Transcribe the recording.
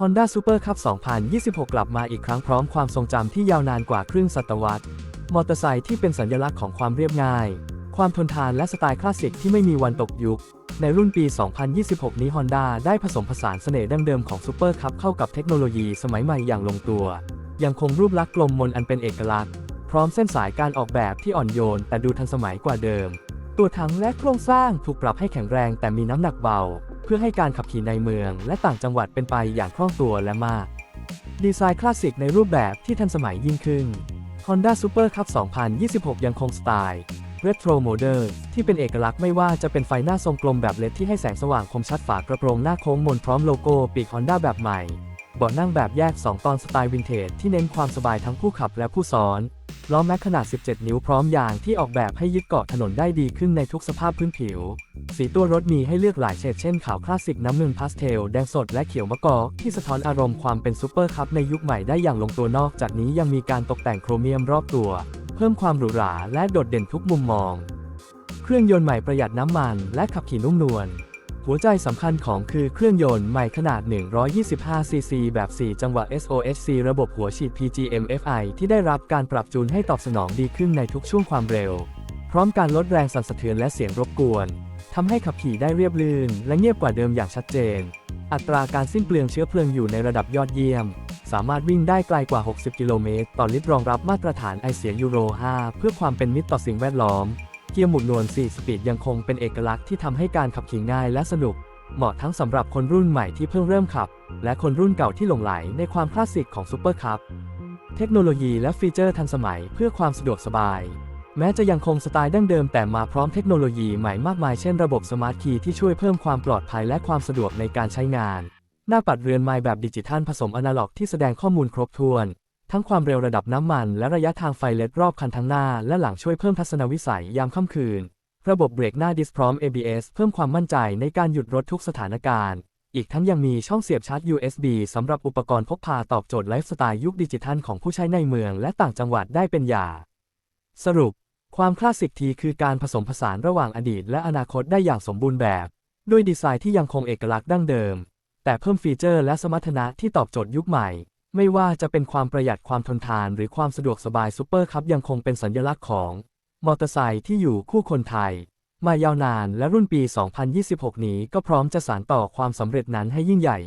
Honda Super Cup 2026 กลับมาอีกครั้งพร้อมความทรงจำที่ยาวนานกว่าครึ่งศตวรรษ มอเตอร์ไซค์ที่เป็นสัญลักษณ์ของความเรียบง่าย ความทนทานและสไตล์คลาสสิกที่ไม่มีวันตกยุค ในรุ่นปี 2026 นี้ Honda ได้ผสมผสานเสน่ห์ดั้งเดิมของ Super Cup เข้ากับเทคโนโลยีสมัยใหม่อย่างลงตัว ยังคงรูปลักษณ์กลมมนอันเป็นเอกลักษณ์ พร้อมเส้นสายการออกแบบที่อ่อนโยน แต่ดูทันสมัยกว่าเดิม ตัวถังและโครงสร้างถูกปรับให้แข็งแรงแต่มีน้ำหนักเบา เพื่อให้การขับขี่ในเมือง และต่างจังหวัดเป็นไปอย่างคล่องตัวและมาก ดีไซน์คลาสสิกในรูปแบบที่ทันสมัยยิ่งขึ้น Honda Super Cup 2026 ยังคงสไตล์ Retro m o d e r ที่เป็นเอกลักษณ์ไม่ว่าจะเป็นไฟหน้าทรงกลมแบบเลดที่ให้แสงสว่างคมชัดฝากระโปรงหน้าโค้งมนพร้อมโลโก้ปีก Honda แบบใหม่เบาะนั่งแบบแยก 2 ตอนสไตล์วินเทจที่เน้นความสบายทั้งผู้ขับและผู้ซ้อน ล้อแม็กขนาด 17 นิ้วพร้อมยางที่ออกแบบให้ยึดเกาะถนนได้ดีขึ้นในทุกสภาพพื้นผิว สีตัวรถมีให้เลือกหลายเฉดเช่นขาวคลาสสิกน้ำเงินพาสเทล แดงสดและเขียวมะกอกที่สะท้อนอารมณ์ความเป็นซูเปอร์คัพในยุคใหม่ได้อย่างลงตัวนอกจากนี้ยังมีการตกแต่งโครเมียมรอบตัว เพิ่มความหรูหราและโดดเด่นทุกมุมมอง เครื่องยนต์ใหม่ประหยัดน้ำมันและขับขี่นุ่มนวล หัวใจสำคัญของคือเครื่องยนต์ใหม่ขนาด 125 ซีซี แบบ 4 จังหวะ SOHC ระบบหัวฉีด PGM-FI ที่ได้รับการปรับจูนให้ตอบสนองดีขึ้นในทุกช่วงความเร็ว พร้อมการลดแรงสั่นสะเทือนและเสียงรบกวนทำให้ขับขี่ได้เรียบลื่น และเงียบกว่าเดิมอย่างชัดเจน อัตราการสิ้นเปลืองเชื้อเพลิงอยู่ในระดับยอดเยี่ยม สามารถวิ่งได้ไกลกว่า 60 กิโลเมตรต่อลิตรรองรับมาตรฐานไอเสียยูโร 5 เพื่อความเป็นมิตรต่อสิ่งแวดล้อม เกียร์หมุนนวล4สปีดยังคงเป็นเอกลักษณ์ที่ทำให้การขับขี่ง่ายและสนุก เหมาะทั้งสำหรับคนรุ่นใหม่ที่เพิ่งเริ่มขับ และคนรุ่นเก่าที่หลงไหลในความคลาสสิกของซูเปอร์คัพเทคโนโลยีและฟีเจอร์ทันสมัยเพื่อความสะดวกสบาย แม้จะยังคงสไตล์ดั้งเดิมแต่มาพร้อมเทคโนโลยีใหม่มากมายเช่นระบบสมาร์ทคีย์ที่ช่วยเพิ่มความปลอดภัยและความสะดวกในการใช้งาน หน้าปัดเรือนไม้แบบดิจิทัลผสมอนาล็อกที่แสดงข้อมูลครบถ้วน ทั้งความเร็วระดับน้ำมัน และระยะทางไฟเล็ดรอบคันทั้งหน้า และหลังช่วยเพิ่มทัศนวิสัยยามค่ำคืน ระบบเบรกหน้าดิสพร้อม ABS เพิ่มความมั่นใจในการหยุดรถทุกสถานการณ์ อีกทั้งยังมีช่องเสียบชาร์จ USB สำหรับอุปกรณ์พกพาตอบโจทย์ไลฟ์สไตล์ยุคดิจิทัลของผู้ใช้ในเมืองและต่างจังหวัดได้เป็นอย่างสรุป ความคลาสสิกทีคือการผสมผสานระหว่างอดีต และอนาคตได้อย่างสมบูรณ์แบบ ด้วยดีไซน์ที่ยังคงเอกลักษณ์ดั้งเดิม แต่เพิ่มฟีเจอร์และสมรรถนะที่ตอบโจทย์ยุคใหม่ ไม่ว่าจะเป็นความประหยัดความทนทานหรือความสะดวกสบายซูเปอร์คัพยังคงเป็นสัญลักษณ์ของ มอเตอร์ไซค์ที่อยู่คู่คนไทย มายาวนานและรุ่นปี 2026 นี้ก็พร้อมจะสานต่อความสำเร็จนั้นให้ยิ่งใหญ่